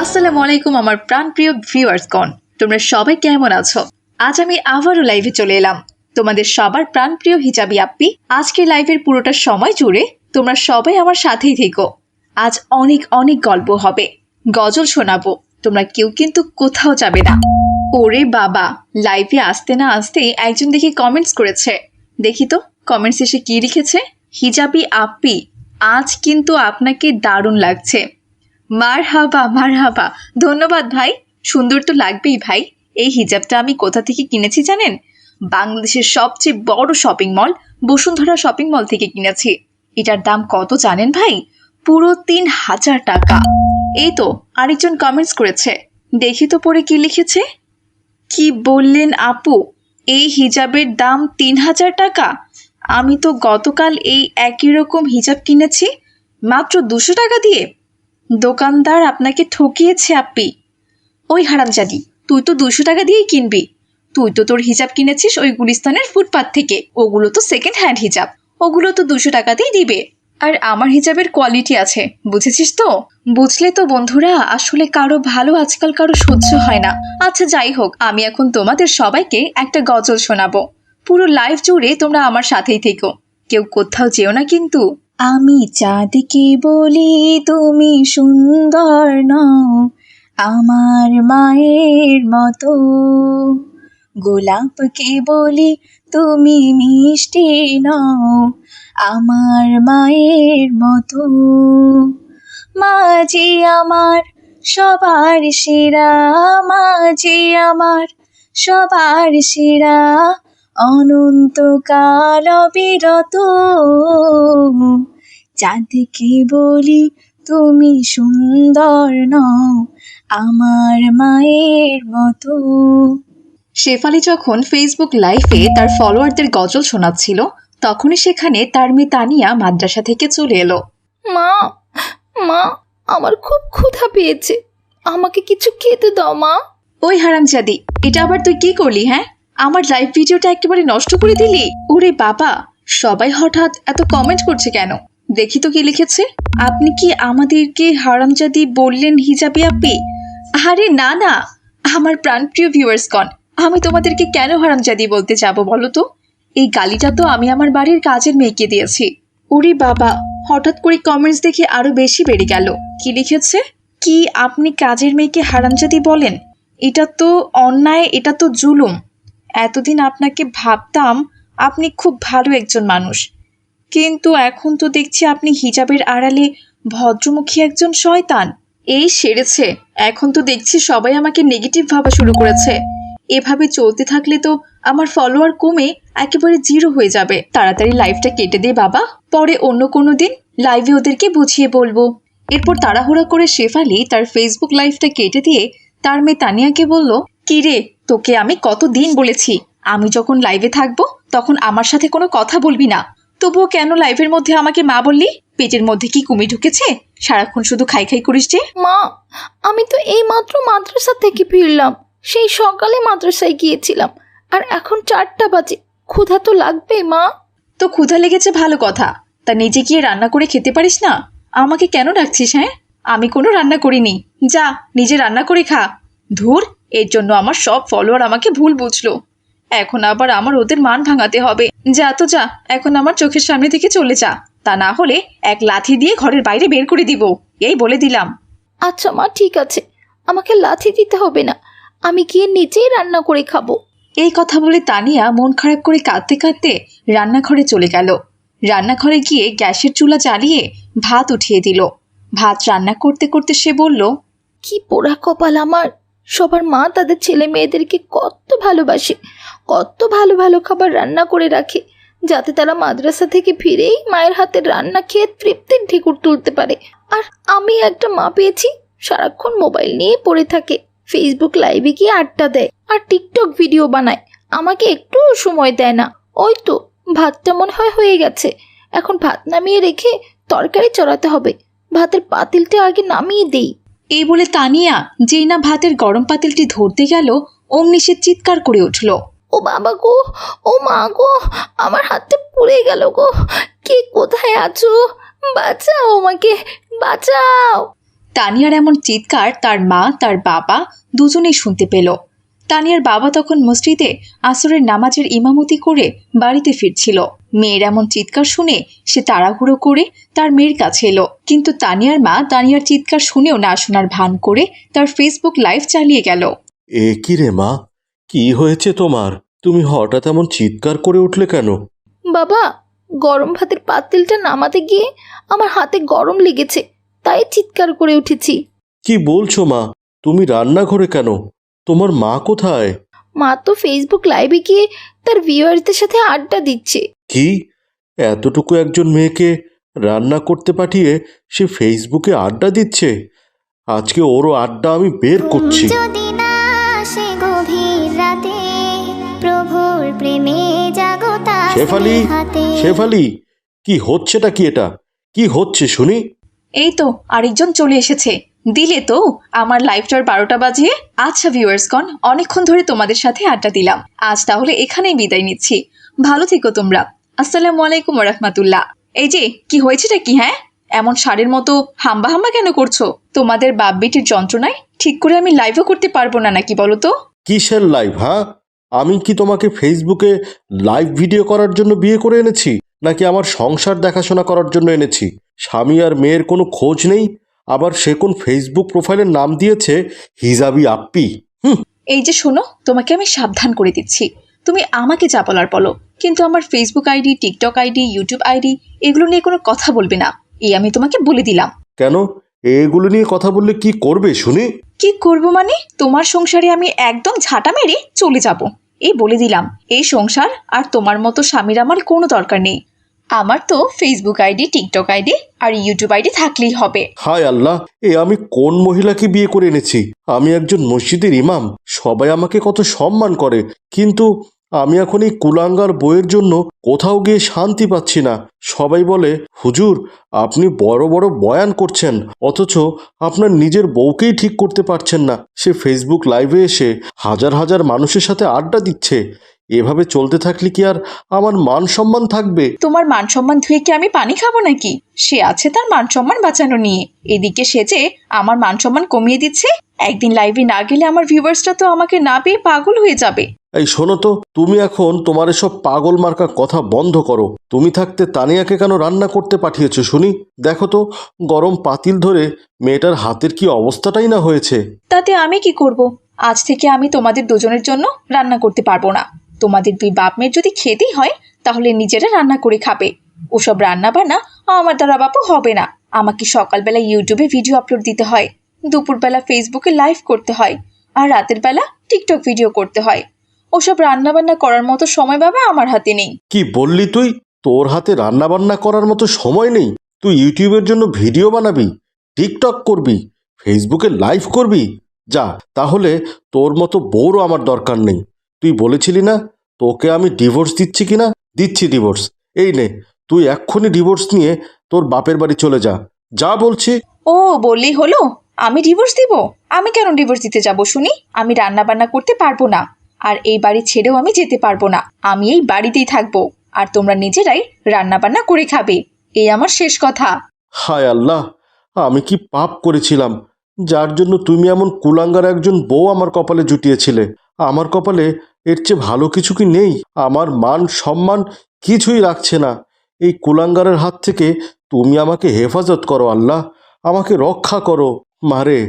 আসসালামু আলাইকুম আমার প্রাণপ্রিয় ভিউয়ার্সগণ। তোমরা সবাই কেমন আছো? আজ আমি আবারও লাইভে চলে এলাম। তোমাদের সবার প্রাণপ্রিয় হিজাবি আপ্পি আজকে লাইভের পুরোটা সময় জুড়ে তোমরা সবাই আমার সাথেই থেকো। আজ অনেক অনেক গল্প হবে। গজল শোনাবো। তোমরা কেউ কিন্তু কোথাও যাবে না। ওরে বাবা লাইভে আসতে না আসতে একজন দেখি কমেন্টস করেছে। দেখি তো কমেন্টস এসে কি লিখেছে? হিজাবি আপ্পি আজ কিন্তু আপনাকে দারুণ লাগছে। মার হাবা মার হাবা ধন্যবাদ ভাই। সুন্দর তো লাগবেই ভাই। এই হিজাবটা আমি কোথা থেকে কিনেছি জানেন? বাংলাদেশের সবচেয়ে বড় shopping mall Bashundhara shopping mall থেকে কিনেছি। এটার দাম কত জানেন ভাই? পুরো তিন হাজার টাকা। এই তো, আরেকজন কমেন্টস করেছে। দেখি তো পরে কি লিখেছে। কি বললেন আপু? এই হিজাবের দাম তিন হাজার টাকা? আমি তো গতকাল এই একই রকম হিজাব কিনেছি, মাত্র দুশো টাকা দিয়ে। দোকানদার আপনাকে ঠকিয়েছে আপনি ওই হারামজাদি, তুই তো দুশো টাকা দিয়েই কিনবি। তুই তো তোর হিজাব কিনেছিস ওই গুলিস্তানের ফুটপাথ থেকে, ওগুলো তো সেকেন্ড হ্যান্ড হিজাব। ওগুলো তো দুশো টাকাতেই দিবে। আর আমার হিজাবের কোয়ালিটি আছে, বুঝেছিস তো? বুঝলে তো বন্ধুরা, আসলে কারও ভালো আজকাল কারও সহ্য হয় না। আচ্ছা যাই হোক, আমি এখন তোমাদের সবাইকে একটা গজল শোনাবো। পুরো লাইফ জুড়ে তোমরা আমার সাথেই থেকো। কেউ কোথাও যেও না কিন্তু। আমি চাঁদকে বলি, তুমি সুন্দর নও, আমার মায়ের মতো। গোলাপকে বলি, তুমি মিষ্টি নও, আমার মায়ের মতো। মাঝি আমার সবার সেরা, মাঝি আমার সবার সেরা অনন্তকাল বিরত। চাঁদকে বলি তুমি সুন্দর নও আমার মায়ের মতো। শেফালি যখন ফেসবুক লাইভে তার ফলোয়ারদের গজল শোনাচ্ছিল তখনই সেখানে তার মেয়ে তানিয়া মাদ্রাসা থেকে চলে এলো। মা মা আমার খুব ক্ষুধা পেয়েছে। আমাকে কিছু খেতে দাও মা। ওই হারামজাদি এটা আবার তুই কি করলি হ্যাঁ? আমার লাইভ ভিডিওটা একেবারে নষ্ট করে দিলি? ওরে বাবা, সবাই হঠাৎ এত কমেন্ট করছে কেন? দেখি তো কি লিখেছে। আপনি কি আমাদেরকে হারামজাদি বললেন হিজাবি আপি? আরে না না, আমার প্রাণপ্রিয় ভিউয়ার্সগণ আমি তোমাদেরকে কেন হারামজাদি বলতে যাব বলো তো? এই গালিটা তো আমি আমার বাড়ির কাজের মেয়েকে দিয়েছি। ওরে বাবা, হঠাৎ করে কমেন্টস দেখে আরও বেশি বেড়ে গেল। কি লিখেছে? কি আপনি কাজের মেয়েকে হারামজাদি বলেন? এটা তো অন্যায়, এটা তো জুলুম। এতদিন আপনাকে ভাবতাম আপনি খুব ভালো একজন মানুষ। কিন্তু এখন তো দেখছি আপনি হিজাবের আড়ালে ভদ্রমুখী একজন শয়তান। এই সেরেছে। এখন তো দেখছি সবাই আমাকে নেগেটিভ ভাবা শুরু করেছে। এভাবে চলতে থাকলে তো আমার ফলোয়ার কমে একেবারে জিরো হয়ে যাবে। তাড়াতাড়ি লাইভটা কেটে দে বাবা। পরে অন্য কোনো দিন লাইভে ওদেরকে বুঝিয়ে বলব। এরপর তাড়াহুড়া করে শেফালি তার ফেসবুক লাইভটা কেটে দিয়ে তার মেয়ে তানিয়াকে বলল কি রে তোকে আমি কত দিন বলেছি? আমি যখন লাইভে থাকব তখন আমার সাথে কোনো কথা বলবি না। তবুও কেন লাইভের মধ্যে আমাকে মা বললি? পেটের মধ্যে কি কুমি ঢুকেছে? সারাক্ষণ শুধু খাই খাই করিস যে। মা আমি তো এই মাত্র মাদ্রাসা থেকে ফিরলাম। সেই সকালে মাদ্রাসায় গিয়েছিলাম। আর এখন চারটা বাজে। ক্ষুধা তো লাগবে মা। তো ক্ষুধা লেগেছে ভালো কথা। তা নিজে গিয়ে রান্না করে খেতে পারিস না? আমাকে কেন ডাকছিস হ্যাঁ? আমি কোনো রান্না করিনি। যা নিজে রান্না করে খা। ধুর এর জন্য আমার সব ফলোয়ার আমাকে ভুল বুঝলো। এখন আবার আমার ওদের মান ভাঙাতে হবে। যা তো যা এখন আমার চোখের সামনে থেকে চলে যা। তা না হলে এক লাথি দিয়ে ঘরের বাইরে বের করে দিব। এই বলে দিলাম। আচ্ছা মা ঠিক আছে। আমাকে লাথি দিতে হবে না। আমি গিয়ে নিজেই রান্না করে খাব। এই কথা বলে তানিয়া মন খারাপ করে কাঁদতে কাঁদতে রান্নাঘরে চলে গেল। রান্নাঘরে গিয়ে গ্যাসের চুলা জ্বালিয়ে ভাত উঠিয়ে দিল। ভাত রান্না করতে করতে সে বলল কি পোড়া কপাল আমার। সবার মা তাদের ছেলে মেয়েদেরকে কত ভালোবাসে, কত ভালো ভালো খাবার রান্না করে রাখে, যাতে তারা মাদ্রাসা থেকে ফিরেই মায়ের হাতের রান্না খেয়ে তৃপ্তির ঢেকুর তুলতে পারে। আর আমি একটা মা পেয়েছি, সারাক্ষণ মোবাইল নিয়ে পড়ে থাকে ফেসবুক লাইভে গিয়ে আড্ডা দেয় আর টিকটক ভিডিও বানায়, আমাকে একটুও সময় দেয় না। ওই তো, ভাতটা মনে হয় হয়ে গেছে, এখন ভাত নামিয়ে রেখে তরকারি চড়াতে হবে, ভাতের পাতিলটা আগে নামিয়ে দেই। এই বলে তানিয়া যেই না ভাতের গরম পাতিলটি ধরতে গেল অমনি সে চিৎকার করে উঠল। ও বাবা গো ও মা গো আমার হাতটা পুড়ে গেল গো। কে কোথায় আছো? বাঁচাও আমাকে বাঁচাও। তানিয়ার এমন চিৎকার তার মা তার বাবা দুজনেই শুনতে পেল। তানিয়ার বাবা তখন মসজিদে আসরের নামাজের ইমামতি করে বাড়িতে ফিরছিল। মেয়ের এমন চিৎকার শুনে সে তাড়াহুড়ো করে তার মেয়ের কাছে এলো। কিন্তু তানিয়ার মা তানিয়ার চিৎকার শুনেও না শোনার ভান করে তার ফেসবুক লাইভ চালিয়ে গেল। এ কি রে মা? কি হয়েছে তোমার? তুমি হঠাৎ এমন চিৎকার করে উঠলে কেন? বাবা গরম ভাতের পাতিলটা নামাতে গিয়ে আমার হাতে গরম লেগেছে তাই চিৎকার করে উঠেছি। কি বলছো মা? তুমি রান্নাঘরে কেন? তোমার মা কোথায়? মা তো ফেসবুক লাইভে গিয়ে তার ভিউয়ারদের সাথে আড্ডা দিচ্ছে। কি? এতটুকু একজন মেয়েকে রান্না করতে পাঠিয়ে সে ফেসবুকে আড্ডা দিচ্ছে। আজকে ওরও আড্ডা আমি বের করছি। যদি না আসে গভীর রাতে প্রভুর প্রেমে জাগতা শেফালি শেফালি কি হচ্ছেটা কি এটা? কি হচ্ছে শুনি? এই তো আরেকজন চলে এসেছে। দিলে তো আমার লাইভটার বারোটা বাজিয়ে। আচ্ছা ভিউয়ার্সগণ অনেকক্ষণ ধরে তোমাদের সাথে আড্ডা দিলাম। আজ তাহলে এখানেই বিদায় নিচ্ছি। ভালো থেকো তোমরা। আসসালামু আলাইকুম রহমাতুল্লাহ। এই যে কি হয়েছেটা কি হ্যাঁ? এমন শাড়ির মতো হাম্বা হাম্বা কেন করছ? তোমাদের বাপ বেটির যন্ত্রণায় ঠিক করে আমি লাইভও করতে পারব না নাকি বলো তো? কিসের লাইভ হ্যাঁ আমি কি তোমাকে ফেসবুকে লাইভ ভিডিও করার জন্য বিয়ে করে এনেছি? নাকি আমার সংসার দেখাশোনা করার জন্য এনেছি? স্বামী আর মেয়ের কোনো খোঁজ নেই? আবার সে কোন ফেসবুক প্রোফাইলের নাম দিয়েছে? হিজাবি আপ্পি। হুম। এই যে শোনো তোমাকে আমি সাবধান করে দিচ্ছি। তুমি আমাকে যা বলার বলো। কিন্তু আমার Facebook ID TikTok ID YouTube ID এগুলো নিয়ে কোনো কথা বলবে না। এই আমি তোমাকে বলে দিলাম। কেন? এগুলো নিয়ে কথা বললে কি করবে শুনি? কি করব মানে? তোমার সংসারে আমি একদম ঝাঁটা মেরে চলে যাব। এই বলে দিলাম। এই সংসার আর তোমার মতো স্বামীর আমার কোনো দরকার নেই। আমার তো ফেসবুক আইডি টিকটক আইডি আর ইউটিউব আইডি থাকলেই হবে। হায় আল্লাহ এ আমি কোন মহিলাকে বিয়ে করে এনেছি? আমি একজন মসজিদের ইমাম। সবাই আমাকে কত সম্মান করে। কিন্তু আমি এখন এই কুলাঙ্গার বইয়ের জন্য কোথাও গিয়ে শান্তি পাচ্ছি না। সবাই বলে, হুজুর, আপনি বড় বড় বয়ান করছেন, অথচ আপনার নিজের বউকেই ঠিক করতে পারছেন না। সে ফেসবুক লাইভে এসে হাজার হাজার মানুষের সাথে আড্ডা দিচ্ছে। এভাবে চলতে থাকলে কি আর আমার মান সম্মান থাকবে? তোমার মান সম্মান ধুয়ে কি আমি পানি খাব নাকি? সে আছে তার মান সম্মান বাঁচানো নিয়ে। এদিকে সে যে আমার মান সম্মান কমিয়ে দিচ্ছে, একদিন লাইভে না গেলে আমার ভিউয়ার্সটা তো আমাকে না পেয়ে পাগল হয়ে যাবে। এই শোনো তো, তুমি এখন তোমার এসব পাগল মার্কা কথা বন্ধ করো। তুমি থাকতে তানিয়াকে কেন রান্না করতে পাঠিয়েছো শুনি? দেখো তো, গরম পাতিল ধরে মেয়েটার হাতের কি অবস্থাটাই না হয়েছে। তাতে আমি কি করব? আজ থেকে আমি তোমাদের দুজনের জন্য রান্না করতে পারব না। তোমাদের দুই বাপ মেয়ের যদি খেতেই হয়, তাহলে নিজেরা রান্না করে খাবে। ওসব রান্না বান্না আমার দ্বারা বাপু হবে না। আমাকে সকালবেলা ইউটিউবে ভিডিও আপলোড দিতে হয়। দুপুরবেলা ফেসবুকে লাইভ করতে হয়। আর রাতের বেলা টিকটক ভিডিও করতে হয়। ওসব রান্না বান্না করার মতো সময় বাবা আমার হাতে নেই। কি বললি তুই? তোর হাতে রান্না বান্না করার মতো সময় নেই? তুই ইউটিউবের জন্য ভিডিও বানাবি টিকটক করবি ফেসবুকে লাইভ করবি? যা তাহলে তোর মতো বউরও আমার দরকার নেই। তুই বলেছিলি না তোকে আমি ডিভোর্স দিচ্ছি কিনা দিচ্ছি ডিভোর্স। এই নে তুই এক্ষুনি ডিভোর্স নিয়ে তোর বাপের বাড়ি চলে যা। যা বলছি। ও বললেই হলো? আমি ডিভোর্স দিব? আমি কেন ডিভোর্স দিতে যাব শুনি? আমি রান্না বান্না করতে পারব না। আর এই বাড়ি ছেড়েও আমি যেতে পারব না। আমি এই বাড়িতেই থাকব। আর তোমরা নিজেরাই রান্না বান্না করে খাবে। এই আমার শেষ কথা। হায় আল্লাহ, আমি কি পাপ করেছিলাম। যার জন্য তুমি এমন কুলাঙ্গার একজন বউ আমার কপালে জুটিয়েছিলে। আমার কপালে এর চেয়ে ভালো কিছু কি নেই? আমার মান সম্মান কিছুই রাখছে না। এই কুলাঙ্গারের হাত থেকে তুমি আমাকে হেফাজত করো আল্লাহ। আমাকে রক্ষা করো। মারে,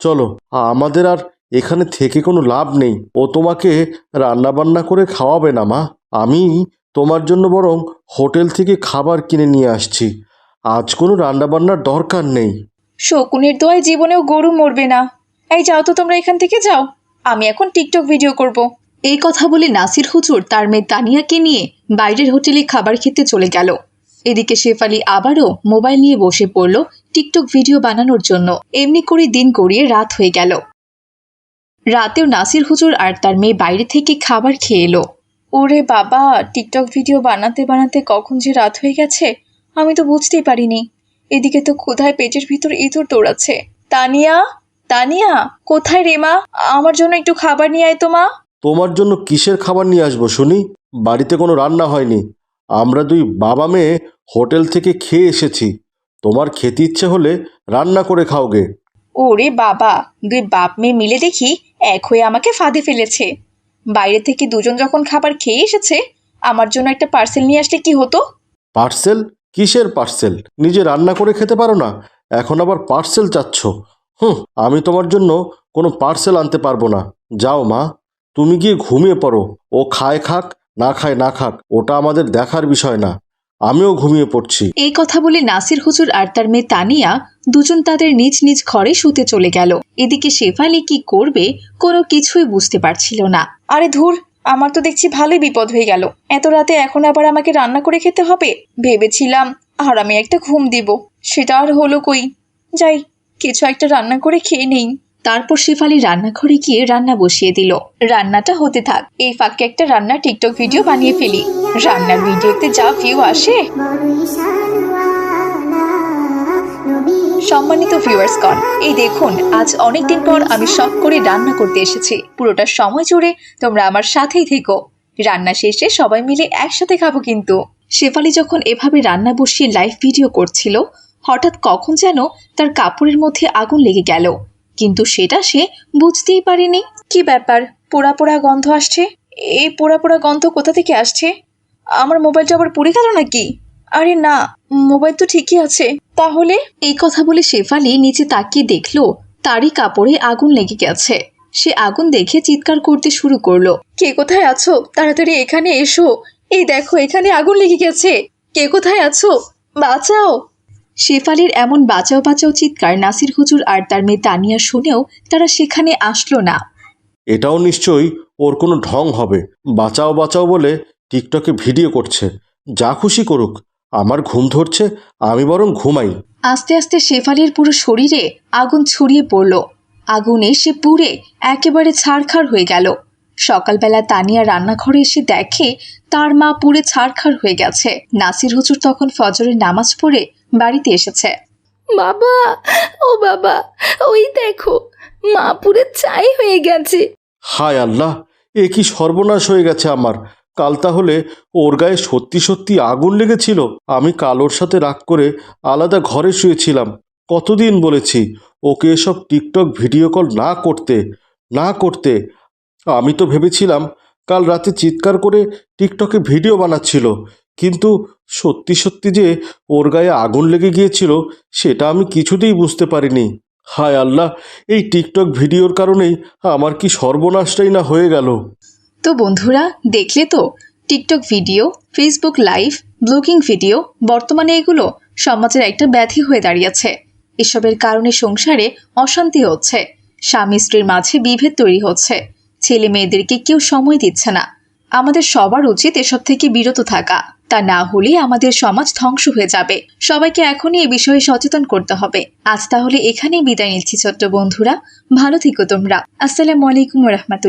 চলো, আমাদের আর এখানে থেকে কোনো লাভ নেই। ও তোমাকে রান্নাবান্না করে খাওয়াবে না, মা। আমি তোমার জন্য বরং হোটেল থেকে খাবার কিনে নিয়ে আসছি। আজ কোনো রান্নাবান্নার দরকার নেই। শকুনের দোয়ায় জীবনেও গরু মরবে না। এই যাও তো, তোমরা এখান থেকে যাও। আমি এখন টিকটক ভিডিও করব। এই কথা বলে নাসির হুজুর তার মেয়ে তানিয়াকে নিয়ে বাইরের হোটেলে খাবার খেতে চলে গেল। এদিকে শেফালি আবারও মোবাইল নিয়ে বসে পড়ল টিকটক ভিডিও বানানোর জন্য। এমনি করে দিন গড়িয়ে রাত হয়ে গেল। রাতেও নাসির হুজুর আর তার মেয়ে বাইরে থেকে খাবার খেয়ে এলো। ওরে বাবা টিকটক ভিডিও বানাতে বানাতে কখন যে রাত হয়ে গেছে আমি তো বুঝতেই পারিনি। এদিকে তো ক্ষুধায় পেটের ভিতর ইঁদুর দৌড়াচ্ছে। তানিয়া তানিয়া কোথায় রে মা? আমার জন্য একটু খাবার নিয়ে আয় তো মা। তোমার জন্য কিসের খাবার নিয়ে আসব শুনি? বাড়িতে কোনো রান্না হয়নি। আমরা দুই বাবা মেয়ে হোটেল থেকে খেয়ে এসেছি। তোমার খেতে ইচ্ছে হলে রান্না করে খাওগে। ওরে বাবা দুই বাপ মেয়ে মিলে দেখি এক হয়ে আমাকে ফাঁদে ফেলেছে। বাইরে থেকে দুজন যখন খাবার খেয়ে এসেছে, আমার জন্য একটা পার্সেল নিয়ে আসলে কি হতো? পার্সেল? কিসের পার্সেল? নিজে রান্না করে খেতে পারো না? এখন আবার পার্সেল চাচ্ছ? হুম, আমি তোমার জন্য কোনো পার্সেল আনতে পারব না। যাও মা, তুমি গিয়ে ঘুমিয়ে পড়ো। ও খায় খাক, না খায় না খাক, ওটা আমাদের দেখার বিষয় না। আমিও ঘুমিয়ে পড়ছি। এই কথা বলে নাসির হুজুর আর তার মেয়ে তানিয়া দুজন তাদের নিজ নিজ ঘরে শুতে চলে গেল। এদিকে শেফালি কি করবে কোনো কিছুই বুঝতে পারছিল না। আরে ধুর আমার তো দেখছি ভালোই বিপদ হয়ে গেল। এত রাতে এখন আবার আমাকে রান্না করে খেতে হবে? ভেবেছিলাম আর আমি একটা ঘুম দিব সেটা আর হলো কই? যাই কিছু একটা রান্না করে খেয়ে নেই। তারপর শেফালি রান্নাঘরে গিয়ে রান্না বসিয়ে দিল। রান্নাটা হতে থাক। এই ফাঁকে একটা রান্নার টিকটক ভিডিও বানিয়ে ফেলি। রান্নার ভিডিওতে যা ভিউ আসে। সম্মানিত ভিউয়ার্স গণ, এই দেখুন, আজ অনেক দিন পর আমি শখ করে রান্না করতে এসেছি। পুরোটা সময় জুড়ে তোমরা আমার সাথেই থেকো। রান্না শেষে সবাই মিলে একসাথে খাব কিন্তু। শেফালি যখন এভাবে রান্না বসিয়ে লাইভ ভিডিও করছিল, হঠাৎ কখন যেন তার কাপড়ের মধ্যে আগুন লেগে গেল। কিন্তু সেটা সে বুঝতেই পারেনি। কি ব্যাপার? পোড়া পোড়া গন্ধ আসছে? এই পোড়া পোড়া গন্ধ কোথা থেকে আসছে? আমার মোবাইলটা আবার পুড়ে গেল নাকি? আরে না, মোবাইল তো ঠিকই আছে। তাহলে? এই কথা বলে শেফালি নিচে তাকিয়ে দেখল, তারই কাপড়ে আগুন লেগে গেছে। সে আগুন দেখে চিৎকার করতে শুরু করল। কে কোথায় আছো? তাড়াতাড়ি এখানে এসো। এই দেখো, এখানে আগুন লেগে গেছে। কে কোথায় আছো? বাঁচাও! শেফালির এমন বাঁচাও বাঁচাও চিৎকার নাসির হুজুর আর তার মেয়ে তানিয়া শুনেও তারা সেখানে আসলো না। এটাও নিশ্চয়ই ওর কোনো ঢং হবে। বাঁচাও বাঁচাও বলে টিকটকে ভিডিও করছে। যা খুশি করুক আমার ঘুম ধরছে আমি বরং ঘুমাই। আস্তে আস্তে শেফালির পুরো শরীরে আগুন ছড়িয়ে পড়ল। আগুনে সে পুড়ে একেবারে ছাড়খাড় হয়ে গেল। সকালবেলা তানিয়া রান্নাঘরে এসে দেখে তার মা পুড়ে ছাড়খাড় হয়ে গেছে। নাসির হুজুর তখন ফজরের নামাজ পড়ে বাড়িতে এসেছে। বাবা ও বাবা ওই দেখো মা পুরে চাই হয়ে গেছে। হায় আল্লাহ এ কি সর্বনাশ হয়ে গেছে আমার। কাল তাহলে ওর গায়ে সত্যি সত্যি আগুন লেগেছিল। আমি কাল ওর সাথে রাগ করে আলাদা ঘরে শুয়েছিলাম। কতদিন বলেছি ওকে এসব টিকটক ভিডিও কল না করতে না করতে। আমি তো ভেবেছিলাম কাল রাতে চিৎকার করে টিকটকে ভিডিও বানাচ্ছিল। কিন্তু সত্যি সত্যি যে ওর গায়ে আগুন লেগে গিয়েছিল, সেটা আমি কিছুতেই বুঝতে পারিনি। হায় আল্লাহ, এই টিকটক ভিডিওর কারণেই আমার কি সর্বনাশটাই না হয়ে গেল। তো বন্ধুরা, দেখলে তো? TikTok video Facebook live blogging video, বর্তমানে এগুলো সমাজের একটা ব্যাধি হয়ে দাঁড়িয়েছে। এসবের কারণে সংসারে অশান্তি হচ্ছে, স্বামী স্ত্রীর মাঝে বিভেদ তৈরি হচ্ছে, ছেলে মেয়েদেরকে কেউ সময় দিচ্ছে না। আমাদের সবার উচিত এসব থেকে বিরত থাকা। তা না হলে আমাদের সমাজ ধ্বংস হয়ে যাবে। সবাইকে এখনই এ বিষয়ে সচেতন করতে হবে। আজ তাহলে এখানেই বিদায় নিচ্ছি ছোট্ট বন্ধুরা। ভালো থেকো তোমরা। আসসালামু আলাইকুম রহমতুল্লাহ।